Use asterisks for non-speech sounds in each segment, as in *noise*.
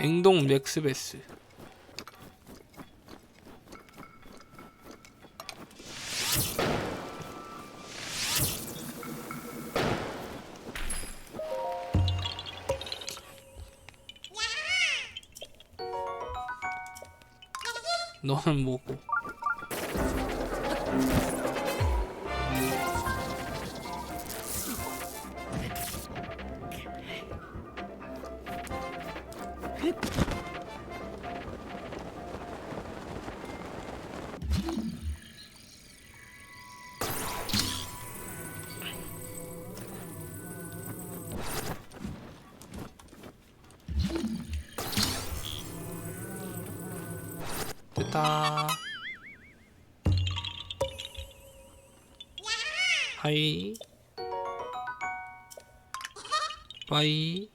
냉동 렉스베스 너는 뭐고? 됐다. 하이. 바이.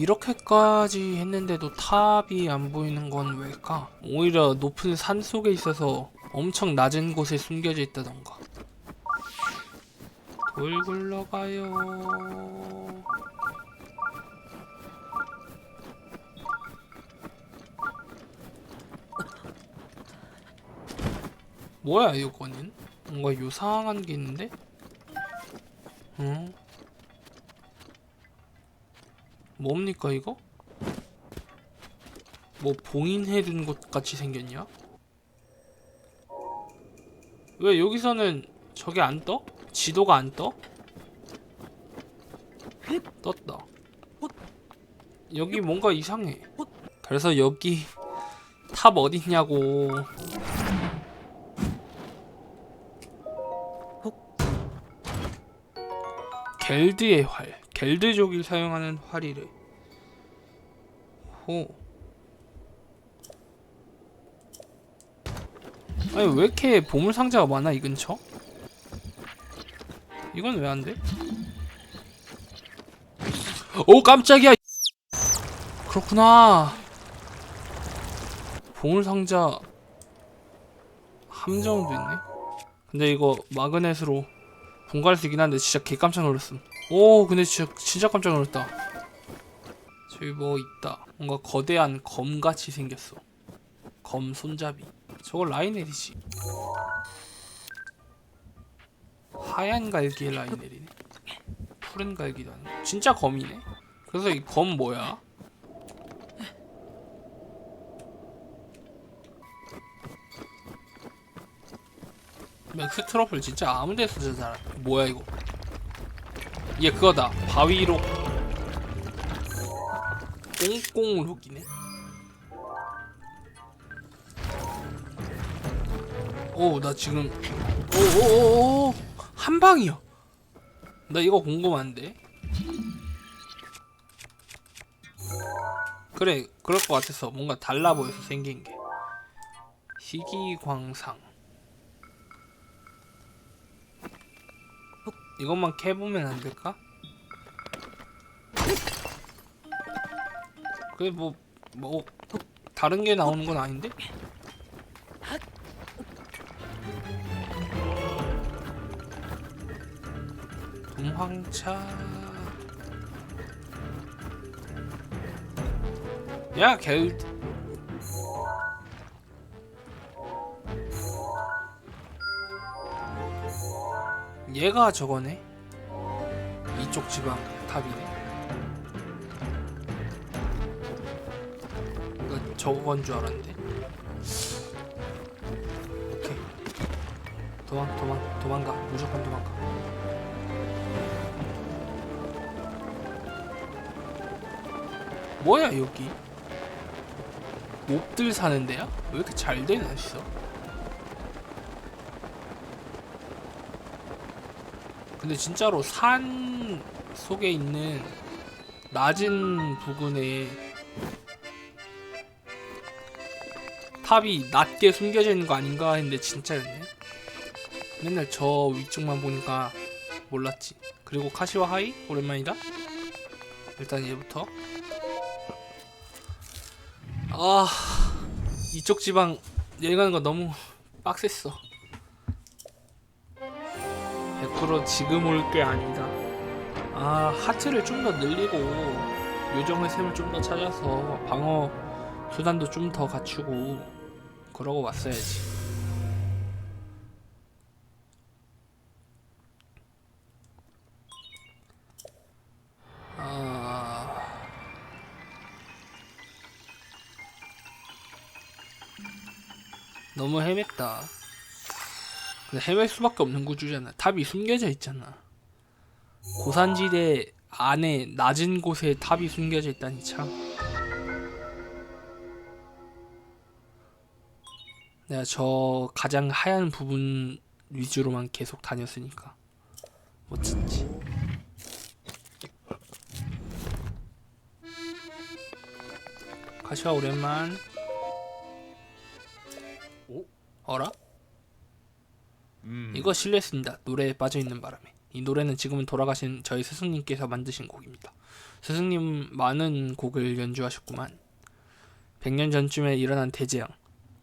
이렇게까지 했는데도 탑이 안 보이는 건 왜일까? 오히려 높은 산 속에 있어서 엄청 낮은 곳에 숨겨져 있다던가. 돌 굴러가요. 뭐야 이거는? 뭔가 요상한 게 있는데? 응? 뭡니까 이거? 뭐 봉인해둔 곳 같이 생겼냐? 왜 여기서는 저게 안 떠? 지도가 안 떠? 떴다 여기 뭔가 이상해 그래서 여기 탑 어딨냐고 겔드의 활. 겔드족이 사용하는 활이래. 호. 아니 왜 이렇게 보물 상자가 많아 이 근처? 이건 왜 안 돼? 오 깜짝이야. 그렇구나. 보물 상자 함정도 있네. 근데 이거 마그넷으로 분갈수 있긴 한데 진짜 개 깜짝 놀랐음. 오 근데 진짜 진짜 깜짝 놀랐다. 저기 뭐 있다. 뭔가 거대한 검 같이 생겼어. 검 손잡이. 저거 라이넬이지. 하얀 갈기의 라이넬이네. 푸른 갈기도 아니고 진짜 검이네. 그래서 이 검 뭐야? 맥스 트러플 진짜 아무 데서 찾아 뭐야 이거 얘 그거다. 바위로. 꽁꽁 록이네. 오나 지금 오오오오 한 방이야 나 이거 궁금한데. 그래 그럴 것 같아서 뭔가 달라 보여서 생긴 게. 희귀광상 이것만 캐보면 안 될까? 그게 뭐, 뭐, 다른 게 나오는 건 아닌데? 동황차. 야, 겔. 얘가 저거네. 이쪽 지방 탑이네. 이거 저건 줄 알았는데. 오케이. 도망 도망 도망가. 무조건 도망가. 뭐야 여기? 몹들 사는 데야? 왜 이렇게 잘 되나 있어? 근데 진짜로 산 속에 있는 낮은 부근에 탑이 낮게 숨겨져 있는 거 아닌가 했는데 진짜였네. 맨날 저 위쪽만 보니까 몰랐지. 그리고 카시와 하이 오랜만이다. 일단 얘부터. 아 이쪽 지방 여행 가는 거 너무 *laughs* 빡셌어. 100% 지금 올 게 아니다. 아 하트를 좀 더 늘리고 요정의 샘을 좀 더 찾아서 방어 수단도 좀 더 갖추고 그러고 왔어야지. 아... 너무 헤맸다 헤맬 수밖에 없는 구조잖아 탑이 숨겨져 있잖아 고산지대 안에 낮은 곳에 탑이 숨겨져 있다니 참. 내가 저 가장 하얀 부분 위주로만 계속 다녔으니까 멋진지. 가시와 오랜만. 오? 어라? 음. 이거 실례했습니다. 노래에 빠져 있는 바람에. 이 노래는 지금은 돌아가신 저희 스승님께서 만드신 곡입니다. 스승님 많은 곡을 연주하셨구만. 100년 전쯤에 일어난 대재앙.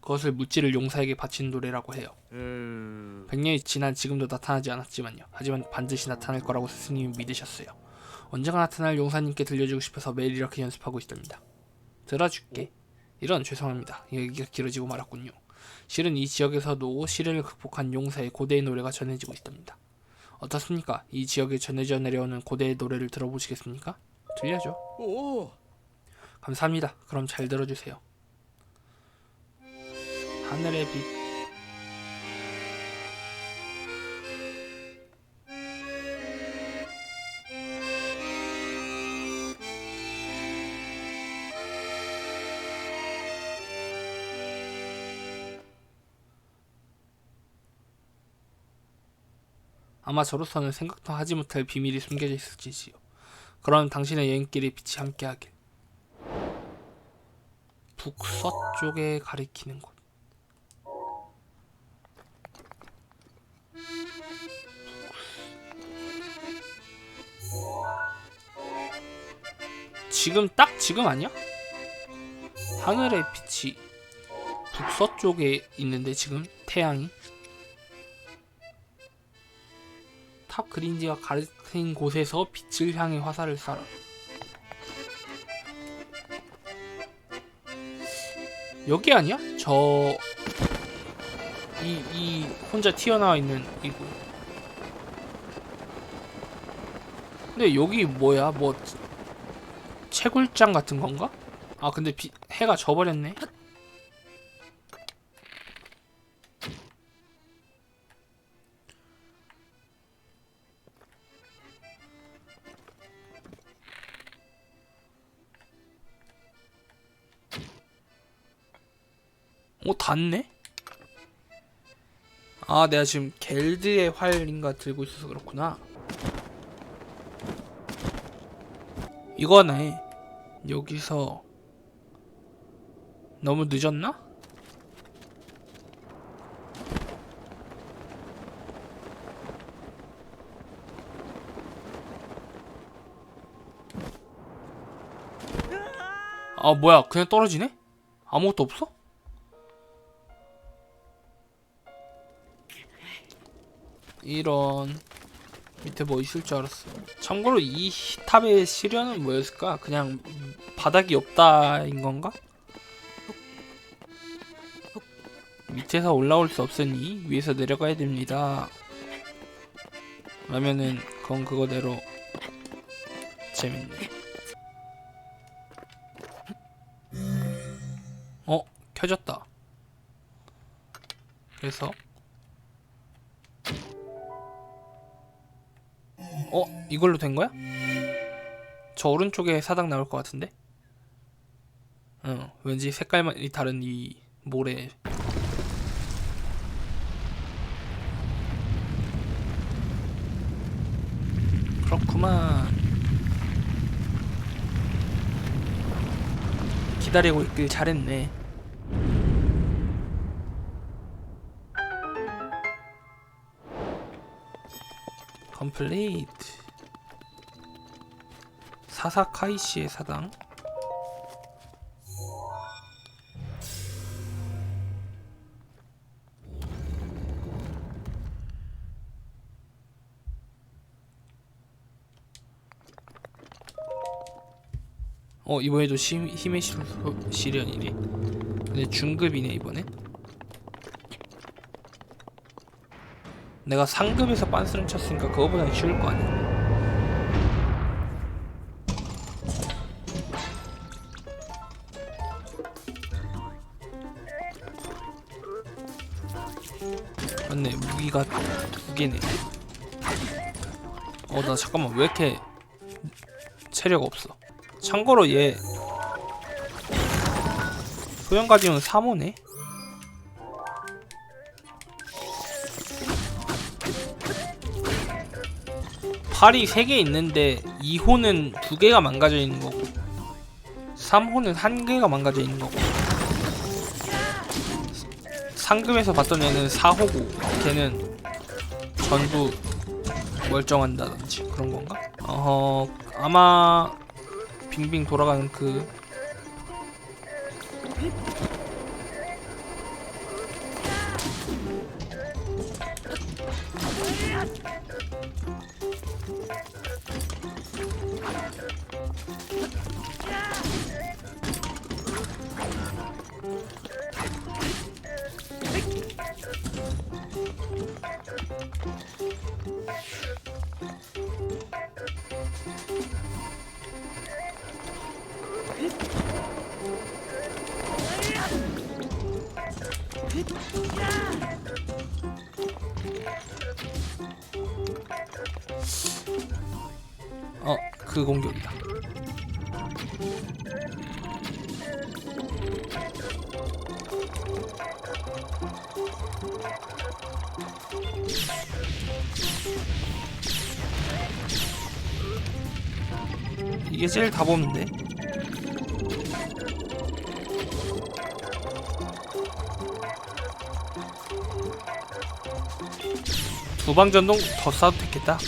그것을 무찌를 용사에게 바친 노래라고 해요. 음. 100년이 지난 지금도 나타나지 않았지만요. 하지만 반드시 나타날 거라고 스승님이 믿으셨어요. 언제가 나타날 용사님께 들려주고 싶어서 매일 이렇게 연습하고 있답니다. 들어줄게. 이런 죄송합니다. 얘기가 길어지고 말았군요. 실은 이 지역에서도 시련을 극복한 용사의 고대의 노래가 전해지고 있답니다. 어떻습니까? 이 지역에 전해져 내려오는 고대의 노래를 들어보시겠습니까? 들려줘. 오. 감사합니다. 그럼 잘 들어주세요. 하늘의 빛. 아마 저로서는 생각도 하지 못할 비밀이 숨겨져 있을지요. 그럼 당신의 여행길에 빛이 함께하길. 북서쪽에 가리키는 곳. 지금 딱 지금 아니야? 하늘의 빛이 북서쪽에 있는데 지금 태양이 그린지가 가리킨 곳에서 빛을 향해 화살을 쏴라. 여기 아니야? 저... 이, 이 혼자 튀어나와 있는 이거 근데 여기 뭐야? 뭐 채굴장 같은 건가? 아 근데 비, 해가 져버렸네 어 닿네? 아 내가 지금 겔드의 활인가 들고 있어서 그렇구나 이거네 여기서 너무 늦었나? 아 뭐야 그냥 떨어지네? 아무것도 없어? 이런 밑에 뭐 있을 줄 알았어. 참고로 이 탑의 시련은 뭐였을까? 그냥 바닥이 없다인 건가? 밑에서 올라올 수 없으니 위에서 내려가야 됩니다. 라면은 그건 그거대로 재밌네. 어 켜졌다. 그래서 어? 이걸로 된 거야? 저 오른쪽에 사당 나올 것 같은데? 응, 왠지 색깔이 다른 이 모래. 그렇구만. 기다리고 있길 잘했네. 컴플레이트. 사사카이시의 사당. 어 이번에도 심, 힘의 시련이네. 근데 중급이네 이번에 내가 상급에서 빤스름 쳤으니까 그거보다는 쉬울 거 아니야. 맞네 무기가 두 개네. 어 나 잠깐만 왜 이렇게 체력 없어? 참고로 얘 소형 가지면 3호네 팔이 3개 있는데 2호는 2개가 망가져 있는 거고 3호는 1개가 망가져 있는 거고 상금에서 봤던 애는 4호고 걔는 전부 멀쩡한다든지 그런 건가? 어 아마 빙빙 돌아가는 그 그 공격이다. 이게 제일 다 보는데. 두방 전동 더 싸도 됐겠다.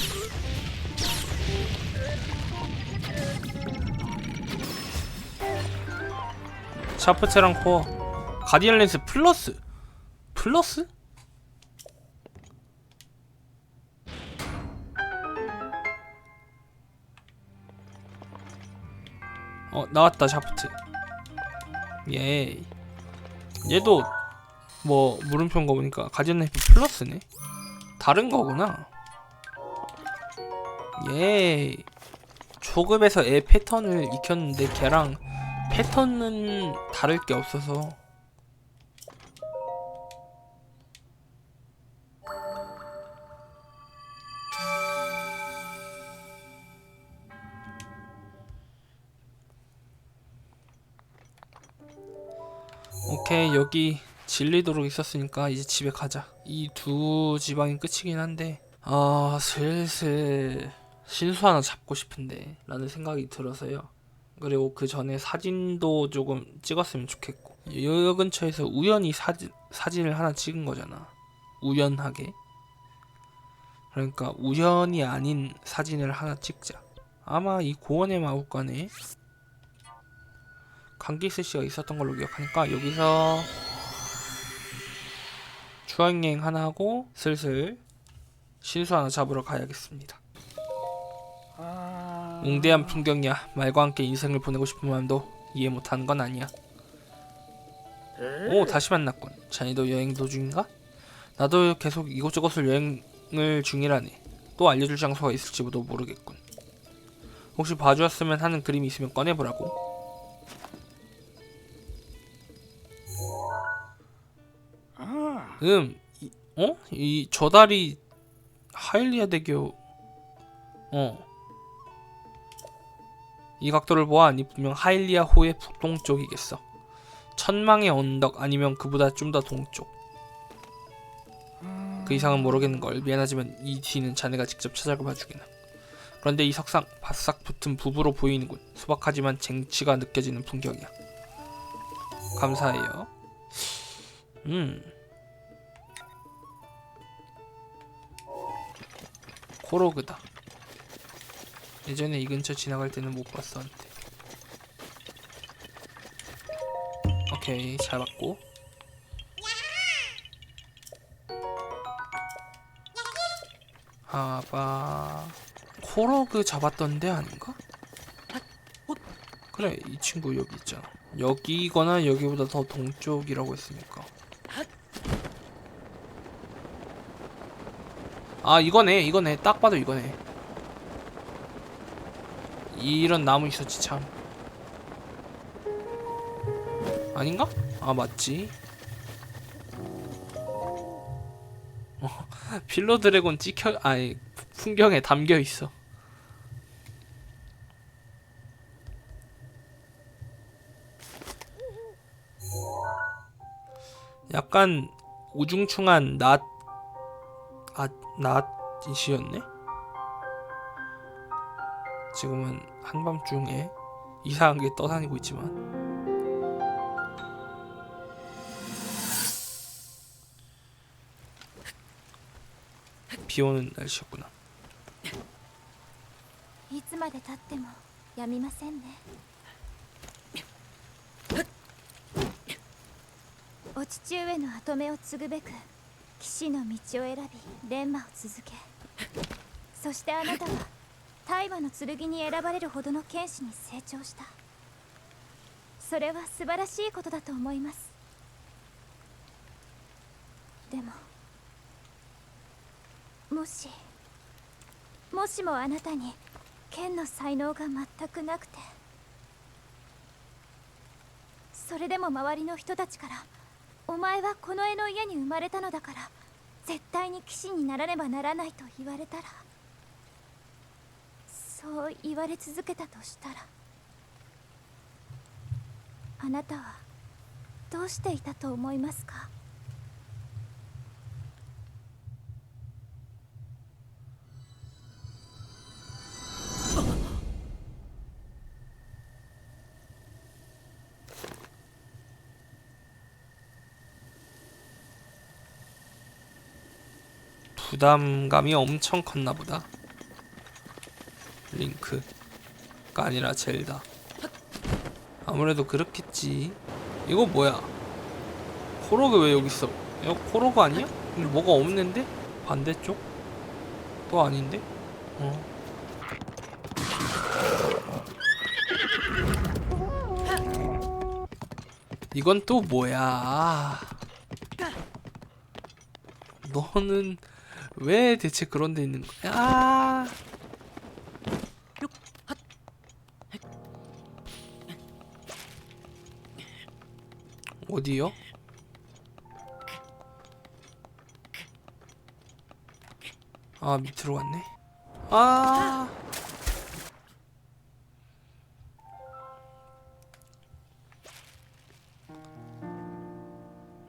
샤프트랑 코어. 가디언 렌스 플러스? 플러스? 어 나왔다 샤프트. 예 얘도 뭐 물음표인 거 보니까 가디언 렌스 플러스네? 다른 거구나. 예 초급에서 애 패턴을 익혔는데 걔랑 패턴은 다를 게 없어서. 오케이 여기 진리도록 있었으니까 이제 집에 가자. 이 두 지방이 끝이긴 한데. 아 슬슬 신수 하나 잡고 싶은데 라는 생각이 들어서요 그리고 그 전에 사진도 조금 찍었으면 좋겠고. 여 근처에서 우연히 사진 사진을 하나 찍은 거잖아. 우연하게. 그러니까 우연이 아닌 사진을 하나 찍자. 아마 이 고원의 마법관에 강기스 씨가 있었던 걸로 기억하니까 여기서 추억여행 하나 하고 슬슬 신수 하나 잡으러 가야겠습니다. 아. 웅대한 풍경이야. 말과 함께 인생을 보내고 싶은 마음도 이해 못하는 건 아니야. 오 다시 만났군. 자네도 여행 도중인가? 나도 계속 이곳저곳을 여행을 중이라네. 또 알려줄 장소가 있을지도 모르겠군. 혹시 봐주었으면 하는 그림이 있으면 꺼내보라고. 아. 음, 이, 어? 이 저다리 하일리아 대교. 어. 이 각도를 보아하니 분명 하일리아 호의 북동쪽이겠어. 천망의 언덕 아니면 그보다 좀 더 동쪽. 그 이상은 모르겠는 걸 미안하지만 이 뒤는 자네가 직접 찾아가 주게나. 그런데 이 석상 바싹 붙은 부부로 보이는군. 소박하지만 쟁취가 느껴지는 풍경이야. 감사해요. 음. 코로그다. 예전에 이 근처 지나갈 때는 못 봤어 한테. 오케이 잘 봤고. 하바 코로그 잡았던 데 아닌가? 그래 이 친구 여기 있잖아 여기거나 여기보다 더 동쪽이라고 했으니까 아 이거네 이거네 딱 봐도 이거네 이런 나무 있었지 참 아닌가? 아 맞지 어, 필로 드래곤 찍혀 아니 풍경에 담겨 있어 약간 우중충한 낮, 아, 낮이시였네? 지금은 한밤중에 이상한 게 떠다니고 있지만 비 오는 날씨였구나. いつまで経ってもやみませんねお父上の跡目を継ぐべく騎士の道を選び錬磨を続けそしてあなたは 大麻の剣に選ばれるほどの剣士に成長した。それは素晴らしいことだと思います。でももしもしもあなたに剣の才能が全くなくてそれでも周りの人たちから「お前はこの絵の家に生まれたのだから絶対に騎士にならねばならない」と言われたらそう言われ続けたとしたらあなたはどうしていたと思いますか 부담감이 엄청 컸나 보다. 링크가 아니라 젤다. 아무래도 그렇겠지. 이거 뭐야? 코로그 왜 여기 있어? 이거 코로그 아니야? 근데 뭐가 없는데? 반대쪽? 또 아닌데? 어. 이건 또 뭐야? 아. 너는 왜 대체 그런 데 있는 거야? 아. 어디요? 아 밑으로 갔네. 아.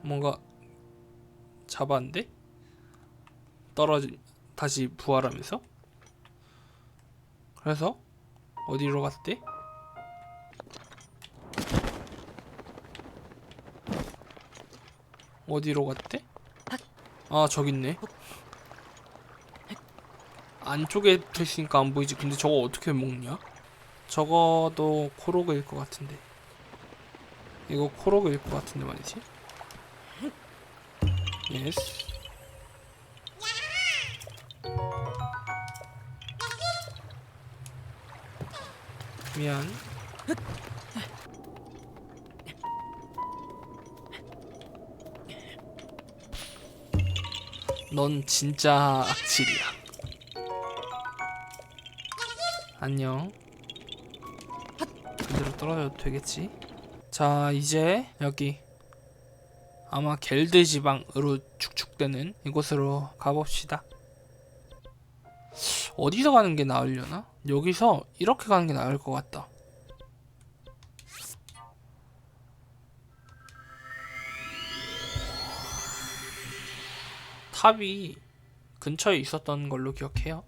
뭔가 잡았는데? 떨어지 다시 부활하면서 그래서 어디로 갔대? 어디로 갔대? 아. 저기 있네. 안쪽에 있으니까 안 보이지. 근데 저거 어떻게 먹냐? 저거도 코로그일 것 같은데. 이거 코로그일 것 같은데 말이지. 예스 미안. 넌 진짜 악질이야. 안녕. 그대로 떨어져도 되겠지? 자, 이제 여기 아마 겔드 지방으로 축축되는 이곳으로 가봅시다. 어디서 가는 게 나으려나? 여기서 이렇게 가는 게 나을 것 같다. 탑이 근처에 있었던 걸로 기억해요.